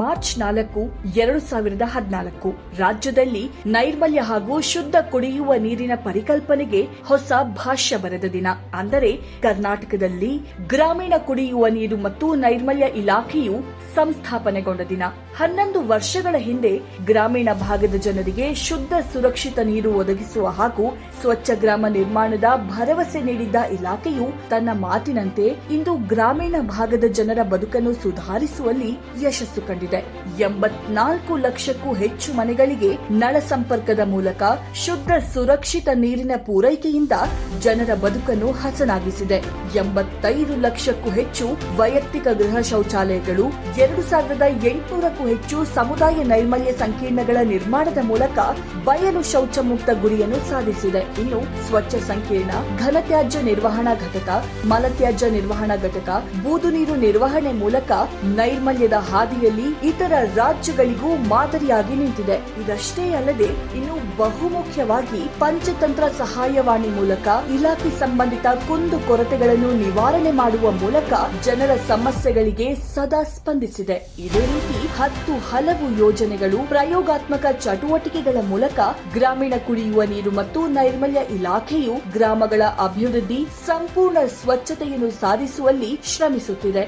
March ನಾಲ್ಕು, ಎರಡು ಸಾವಿರದ ಹದಿನಾಲ್ಕು. ರಾಜ್ಯದಲ್ಲಿ ನೈರ್ಮಲ್ಯ ಹಾಗೂ ಶುದ್ಧ ಕುಡಿಯುವ ನೀರಿನ ಪರಿಕಲ್ಪನೆಗೆ ಹೊಸ ಭಾಷ್ಯ ಬರೆದ ದಿನ. ಅಂದರೆ ಕರ್ನಾಟಕದಲ್ಲಿ ಗ್ರಾಮೀಣ ಕುಡಿಯುವ ನೀರು ಮತ್ತು ನೈರ್ಮಲ್ಯ ಇಲಾಖೆಯು ಸಂಸ್ಥಾಪನೆಗೊಂಡ ದಿನ. ಹನ್ನೊಂದು ವರ್ಷಗಳ ಹಿಂದೆ ಗ್ರಾಮೀಣ ಭಾಗದ ಜನರಿಗೆ ಶುದ್ಧ ಸುರಕ್ಷಿತ ನೀರು ಒದಗಿಸುವ ಹಾಗೂ ಸ್ವಚ್ಛ ಗ್ರಾಮ ನಿರ್ಮಾಣದ ಭರವಸೆ ನೀಡಿದ್ದ ಇಲಾಖೆಯು ತನ್ನ ಮಾತಿನಂತೆ ಇಂದು ಗ್ರಾಮೀಣ ಭಾಗದ ಜನರ ಬದುಕನ್ನು ಸುಧಾರಿಸುವಲ್ಲಿ ಯಶಸ್ಸು ಕಂಡಿದೆ. ಎಂಬತ್ನಾಲ್ಕು ಲಕ್ಷಕ್ಕೂ ಹೆಚ್ಚು ಮನೆಗಳಿಗೆ ನಳ ಸಂಪರ್ಕದ ಮೂಲಕ ಶುದ್ಧ ಸುರಕ್ಷಿತ ನೀರಿನ ಪೂರೈಕೆಯಿಂದ ಜನರ ಬದುಕನ್ನು ಹಸನಾಗಿಸಿದೆ. ಎಂಬತ್ತೈದು ಲಕ್ಷಕ್ಕೂ ಹೆಚ್ಚು ವೈಯಕ್ತಿಕ ಗೃಹ ಶೌಚಾಲಯಗಳು, ಎರಡು ಸಾವಿರದ ಎಂಟುನೂರಕ್ಕೂ ಹೆಚ್ಚು ಸಮುದಾಯ ನೈರ್ಮಲ್ಯ ಸಂಕೀರ್ಣಗಳ ನಿರ್ಮಾಣದ ಮೂಲಕ ಬಯಲು ಶೌಚ ಮುಕ್ತ ಗುರಿಯನ್ನು ಸಾಧಿಸಿದೆ. ಇನ್ನು ಸ್ವಚ್ಛ ಸಂಕೀರ್ಣ, ಘನತ್ಯಾಜ್ಯ ನಿರ್ವಹಣಾ ಘಟಕ, ಮಲತ್ಯಾಜ್ಯ ನಿರ್ವಹಣಾ ಘಟಕ, ಬೂದು ನೀರು ನಿರ್ವಹಣೆ ಮೂಲಕ ನೈರ್ಮಲ್ಯದ ಹಾದಿಯಲ್ಲಿ ಇತರ ರಾಜ್ಯಗಳಿಗೂ ಮಾದರಿಯಾಗಿ ನಿಂತಿದೆ. ಇದಷ್ಟೇ ಅಲ್ಲದೆ, ಇನ್ನು ಬಹುಮುಖ್ಯವಾಗಿ ಪಂಚತಂತ್ರ ಸಹಾಯವಾಣಿ ಮೂಲಕ ಇಲಾಖೆ ಸಂಬಂಧಿತ ಕುಂದು ಕೊರತೆಗಳನ್ನು ನಿವಾರಣೆ ಮಾಡುವ ಮೂಲಕ ಜನರ ಸಮಸ್ಯೆಗಳಿಗೆ ಸದಾ ಸ್ಪಂದಿಸಿದೆ. ಇದೇ ರೀತಿ ಹತ್ತು ಹಲವು ಯೋಜನೆಗಳು ಪ್ರಯೋಗಾತ್ಮಕ ಚಟುವಟಿಕೆಗಳ ಮೂಲಕ ಗ್ರಾಮೀಣ ಕುಡಿಯುವ ನೀರು ಮತ್ತು ನೈರ್ಮಲ್ಯ ಇಲಾಖೆಯು ಗ್ರಾಮಗಳ ಅಭಿವೃದ್ಧಿ, ಸಂಪೂರ್ಣ ಸ್ವಚ್ಛತೆಯನ್ನು ಸಾಧಿಸುವಲ್ಲಿ ಶ್ರಮಿಸುತ್ತಿದೆ.